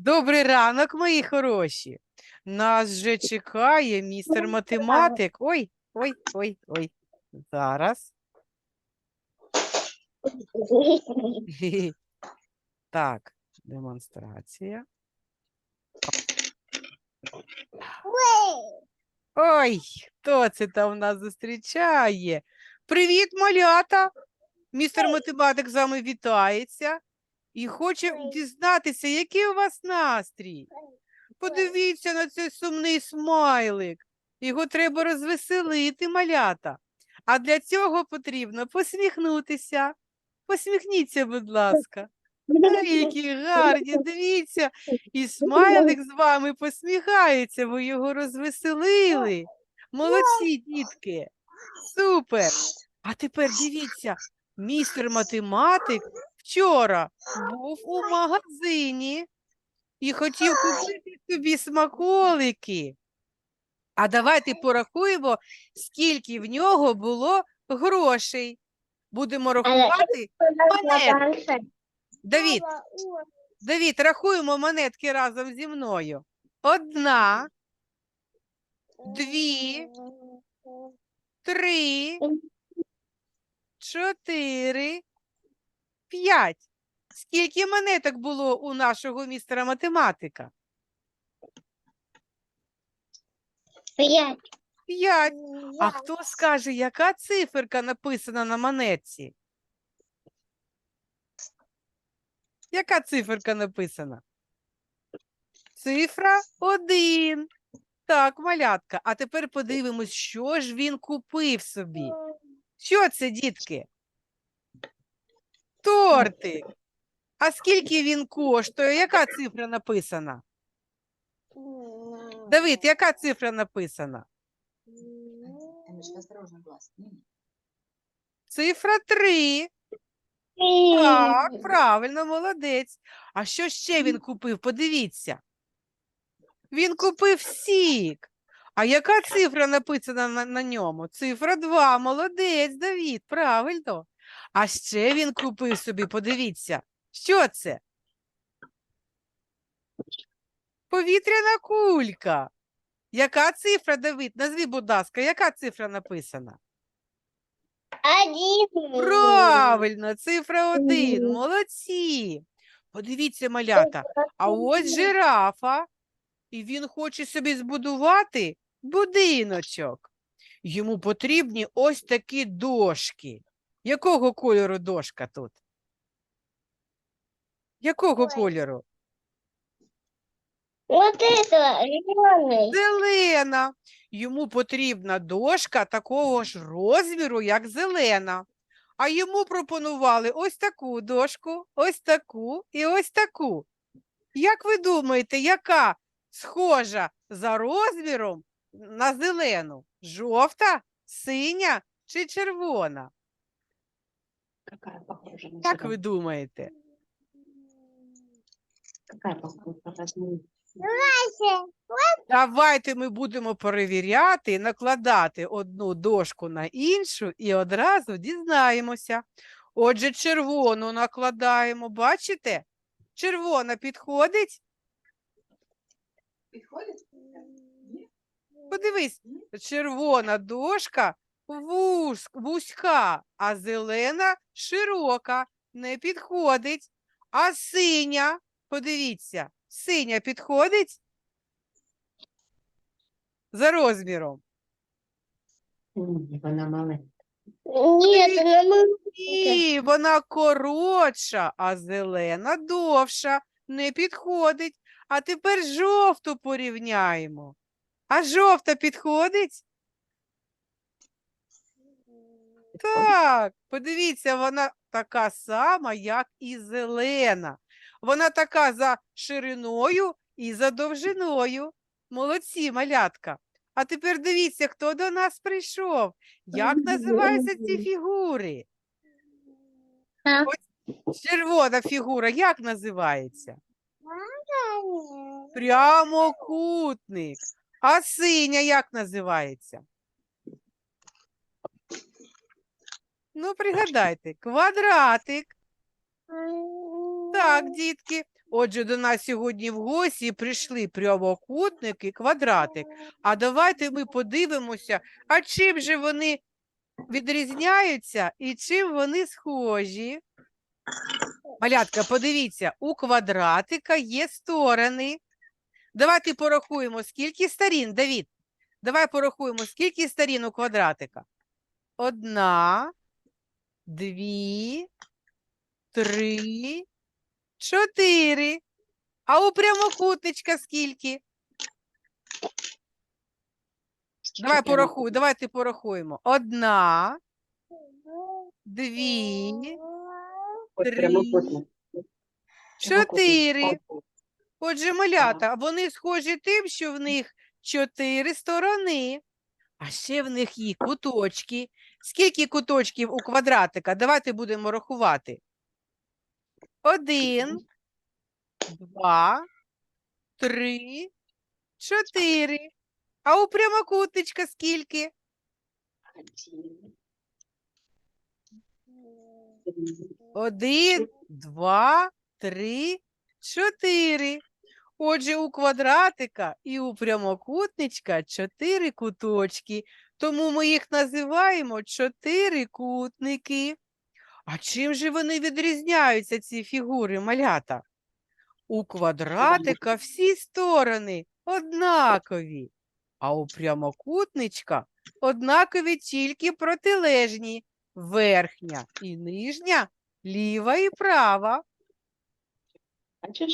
Добрий ранок, мої хороші. Нас вже чекає містер математик. Ой, ой, ой, ой. Зараз. Так, демонстрація. Ой, хто це там нас зустрічає? Привіт, малята! Містер математик з вами вітається і хоче дізнатися, який у вас настрій. Подивіться на цей сумний смайлик. Його треба розвеселити, малята. А для цього потрібно посміхнутися. Посміхніться, будь ласка. Ай, які гарні, дивіться. І смайлик з вами посміхається, ви його розвеселили. Молодці, дітки. Супер. А тепер дивіться, містер математик вчора був у магазині і хотів купити собі смаколики. А давайте порахуємо, скільки в нього було грошей. Будемо рахувати. Монет. Давід, Давід, рахуємо монетки разом зі мною. Одна, дві, три, чотири, п'ять. Скільки монеток було у нашого містера математика? П'ять. П'ять. А хто скаже, яка циферка написана на монетці? Яка циферка написана? Цифра один. Так, малятка. А тепер подивимось, що ж він купив собі. Що це, дітки? Тортик. А скільки він коштує? Яка цифра написана? Давид, яка цифра написана? Цифра 3. Так, правильно, молодець. А що ще він купив? Подивіться. Він купив сік. А яка цифра написана на, на ньому? Цифра 2. Молодець, Давід, правильно. А ще він купив собі, подивіться. Що це? Повітряна кулька. Яка цифра, Давид? Назві, будь ласка, яка цифра написана? Один. Правильно, цифра один. Молодці. Подивіться, малята. А ось жирафа, і він хоче собі збудувати будиночок. Йому потрібні ось такі дошки. Якого кольору дошка тут? Якого Ой. кольору? Вот это, зеленый. Зелена. Йому потрібна дошка такого ж розміру, як зелена. А йому пропонували ось таку дошку, ось таку і ось таку. Як ви думаєте, яка схожа за розміром на зелену? Жовта, синя чи червона? Какая похожа на Як себя? ви думаєте? Какая похожа? Давайте ми будемо перевіряти накладати одну дошку на іншу і одразу дізнаємося. Отже, червону накладаємо, бачите? Червона підходить. Підходить? Подивись, червона дошка вуз, вузька, а зелена широка, не підходить. А синя, подивіться, синя підходить за розміром. Ні, вона маленька. Нет, она маленькая. Ні, вона коротша, а зелена довша, не підходить. А тепер жовту порівняємо. А жовта підходить? Так, подивіться, вона така сама, як і зелена. Вона така за шириною і за довжиною. Молодці, малятка. А тепер дивіться, хто до нас прийшов. Як називаються ці фігури? Ось червона фігура, як називається? Прямокутник. А синя як називається? Ну, пригадайте, квадратик. Так, дітки. Отже, до нас сьогодні в гості прийшли прямокутник і квадратик. А давайте ми подивимося, а чим же вони відрізняються і чим вони схожі. Малятка, подивіться, у квадратика є сторони. Давайте порахуємо, скільки сторін, Давід. Давай порахуємо, скільки сторін у квадратика. Одна, дві, три, чотири. А у прямокутничка скільки? Давай порахуй, давайте порахуємо. Одна, дві, три, чотири. Отже, малята, вони схожі тим, що в них чотири сторони, а ще в них є куточки. Скільки куточків у квадратика? Давайте будемо рахувати. Один, два, три, чотири. А у прямокутничка скільки? Один, два, три, чотири. Отже, у квадратика і у прямокутничка чотири куточки, тому ми їх називаємо чотирикутники. А чим же вони відрізняються, ці фігури малята? У квадратика всі сторони однакові, а у прямокутничка однакові тільки протилежні верхня і нижня, ліва і права.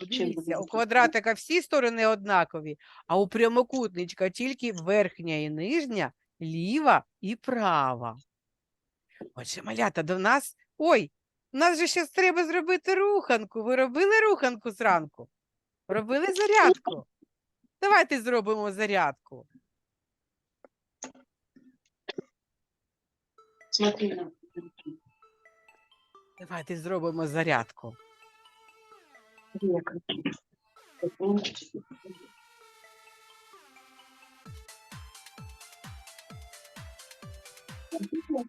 Дивіться, у квадратика всі сторони однакові, а у прямокутничка тільки верхня і нижня, ліва і права. Отже, малята, до нас. Ой, нас же ще треба зробити руханку. Ви робили руханку зранку? Робили зарядку? Давайте зробимо зарядку. Давайте зробимо зарядку. Як.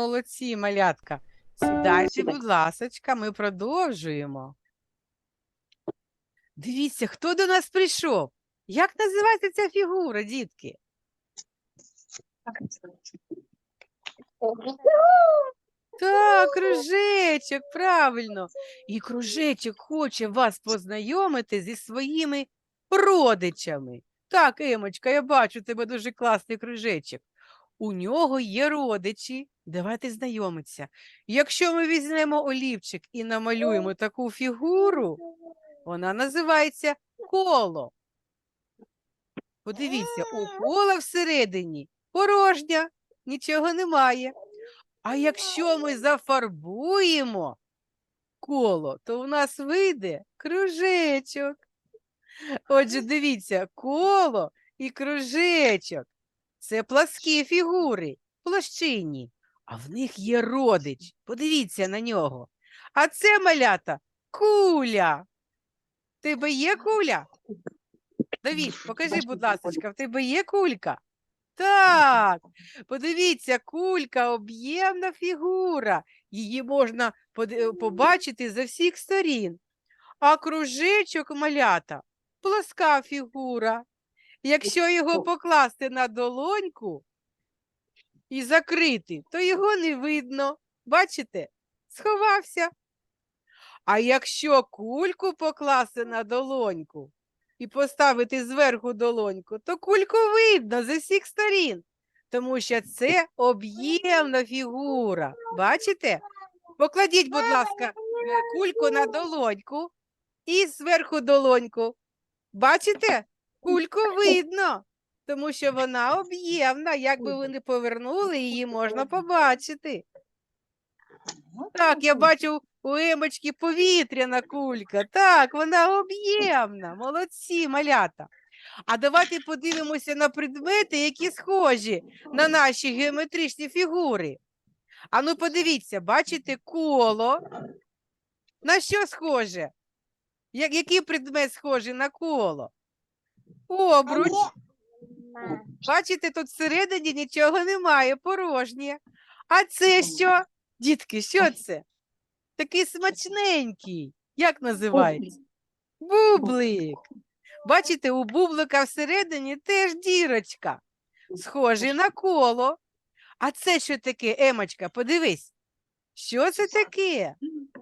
Молодці, малятка. Сідайте, будь ласочка, ми продовжуємо. Дивіться, хто до нас прийшов? Як називається ця фігура, дітки? Так, кружечок, правильно. І кружечок хоче вас познайомити зі своїми родичами. Так, Емочка, я бачу тебе дуже класний кружечок. У нього є родичі. Давайте знайомитися. Якщо ми візьмемо олівчик і намалюємо таку фігуру, вона називається коло. Подивіться, у кола всередині порожня, нічого немає. А якщо ми зафарбуємо коло, то в нас вийде кружечок. Отже, дивіться, коло і кружечок це пласкі фігури, площинні, а в них є родич. Подивіться на нього. А це малята куля. Тебе є куля? Давід, покажи, будь ласка, в тебе є кулька? Так, подивіться, кулька, об'ємна фігура. Її можна побачити за всіх сторін. А кружечок малята плоска фігура. Якщо його покласти на долоньку і закрити, то його не видно. Бачите? Сховався. А якщо кульку покласти на долоньку і поставити зверху долоньку, то кульку видно з усіх сторін, тому що це об'ємна фігура. Бачите? Покладіть, будь ласка, е, кульку на долоньку і зверху долоньку. Бачите? Кульку видно, тому що вона об'ємна. Як би ви не повернули, її можна побачити. Так, я бачу у Емочки повітряна кулька. Так, вона об'ємна. Молодці, малята. А давайте подивимося на предмети, які схожі на наші геометричні фігури. А ну подивіться, бачите коло. На що схоже? Який предмет схожий на коло? Обруч. Бачите, тут всередині нічого немає, порожнє. А це що? Дітки, що це? Такий смачненький. Як називається? Бублик. Бачите, у бублика всередині теж дірочка. Схожий на коло. А це що таке, Емочка? Подивись. Що це таке?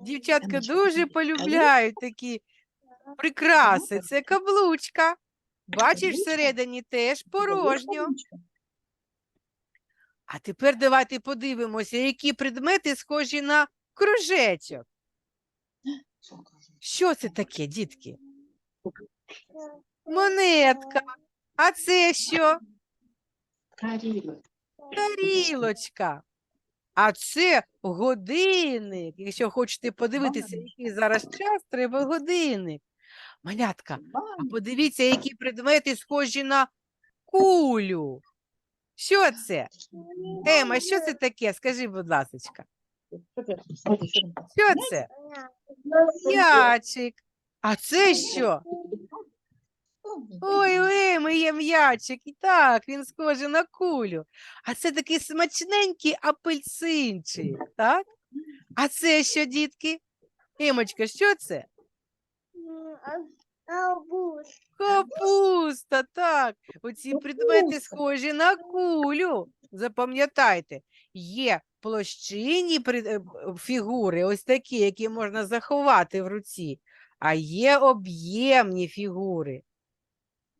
Дівчатка дуже полюбляють такі прикраси. Це каблучка. Бачиш, всередині теж порожньо. А тепер давайте подивимося, які предмети схожі на кружечок. Що це таке, дітки? Монетка. А це що? Тарілочка. А це годинник. Якщо хочете подивитися, який зараз час, треба годинник. Малятка, а подивіться, які предмети схожі на кулю. Що це? Ема, що це таке? Скажи, будь ласка. Що це? М'ячик. А це що? Ой, Еми є м'ячик. І так, він схожий на кулю. А це такий смачненький апельсинчик, так? А це що, дітки? Емочка, що це? Капуста, так. Оці предмети схожі на кулю. Запам'ятайте, є площинні пред- е, фігури, ось такі, які можна заховати в руці, а є об'ємні фігури.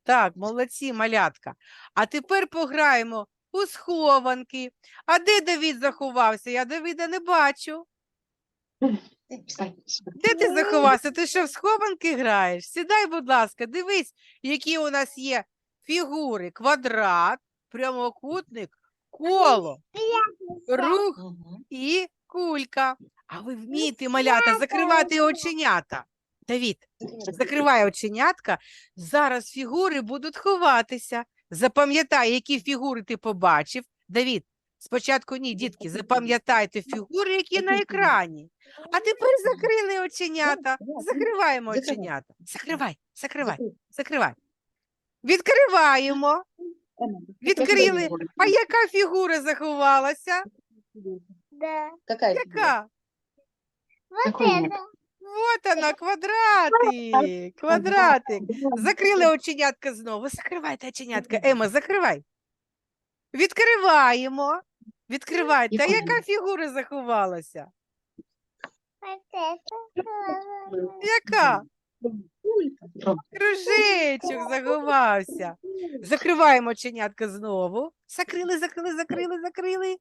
Так, молодці, малятка. А тепер пограємо у схованки. А де Давід заховався? Я Давіда не бачу. Де ти заховався? Ти що в схованки граєш? Сідай, будь ласка, дивись, які у нас є фігури: квадрат, прямокутник, коло, рух і кулька. А ви вмієте, малята, закривати оченята. Давід, закривай оченятка. Зараз фігури будуть ховатися. Запам'ятай, які фігури ти побачив. Давід, спочатку ні, дітки, запам'ятайте фігури, які на екрані. А тепер закрили оченята. Закриваємо оченята. Закривай, закривай, закривай. Відкриваємо. Відкрили. А яка фігура заховалася? Да. Какая Яка? Вот это. Вот она, квадратик, квадратик. Закрили оченятка знову. Закривайте оченятка. Ема, закривай. Відкриваємо. Відкривайте. А Яку яка фігура заховалася? Яка? Кружечок заховався. Закриваємо оченятка знову. Закрили, закрили, закрили, закрили.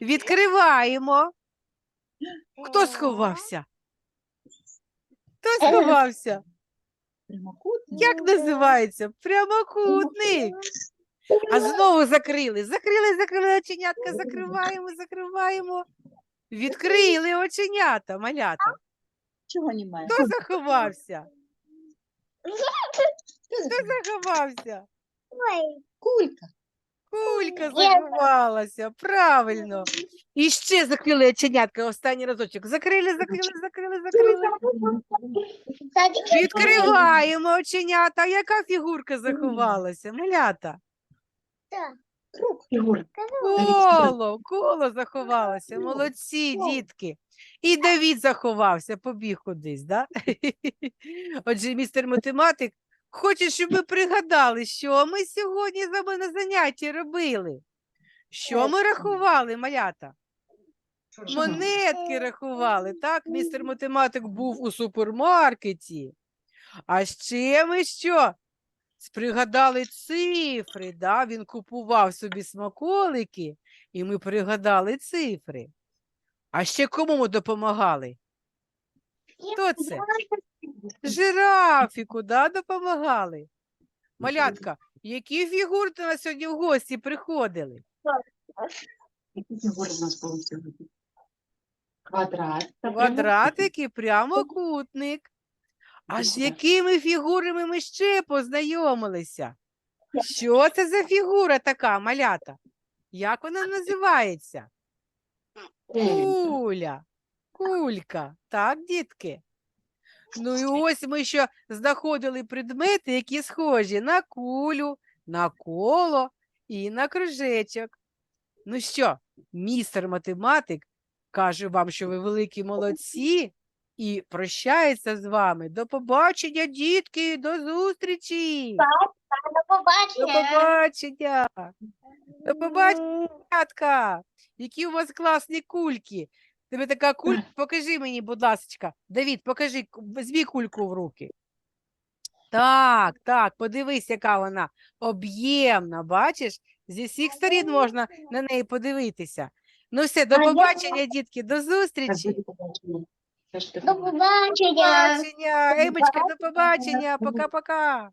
Відкриваємо. Хто сховався? Хто сховався? Прямокутник. Як називається? Прямокутник. А знову закрили. Закрили, закрили оченятка, закриваємо, закриваємо. Відкрили оченята, малята. Чого немає? Хто заховався? Хто заховався? Кулька. Кулька заховалася, правильно. І ще закрили оченятка, останній разочок. Закрили, закрили, закрили, закрили. Відкриваємо оченята. Яка фігурка заховалася? Малята. Коло, коло заховалося. Молодці, дітки. І Давід заховався, побіг кудись, да? Отже, містер математик хоче, щоб ми пригадали, що ми сьогодні з вами на занятті робили. Що ми рахували, малята? Монетки рахували, так? Містер математик був у супермаркеті. А ще ми що? Пригадали цифри, да? Він купував собі смаколики, і ми пригадали цифри. А ще кому ми допомагали? Хто це? Жирафіку, да, допомагали? Малятка, які фігури до нас сьогодні в гості приходили? Які фігури в нас були сьогодні? Квадрат. Квадратик і прямокутник. А з якими фігурами ми ще познайомилися? Що це за фігура така, малята? Як вона називається? Куля. Кулька. Так, дітки? Ну і ось ми ще знаходили предмети, які схожі на кулю, на коло і на кружечок. Ну що, містер математик каже вам, що ви великі молодці і прощається з вами. До побачення, дітки, до зустрічі. До До побачення. побачення. До побачення, Татка. Які у вас класні кульки. Тебе така кулька. Покажи мені, будь ласка. Давід, покажи, візьми кульку в руки. Так, так, подивись, яка вона об'ємна, бачиш? Зі всіх сторін можна на неї подивитися. Ну все, до побачення, дітки, до зустрічі. До побачення. До побачення. Побачення, до побачення, пока-пока.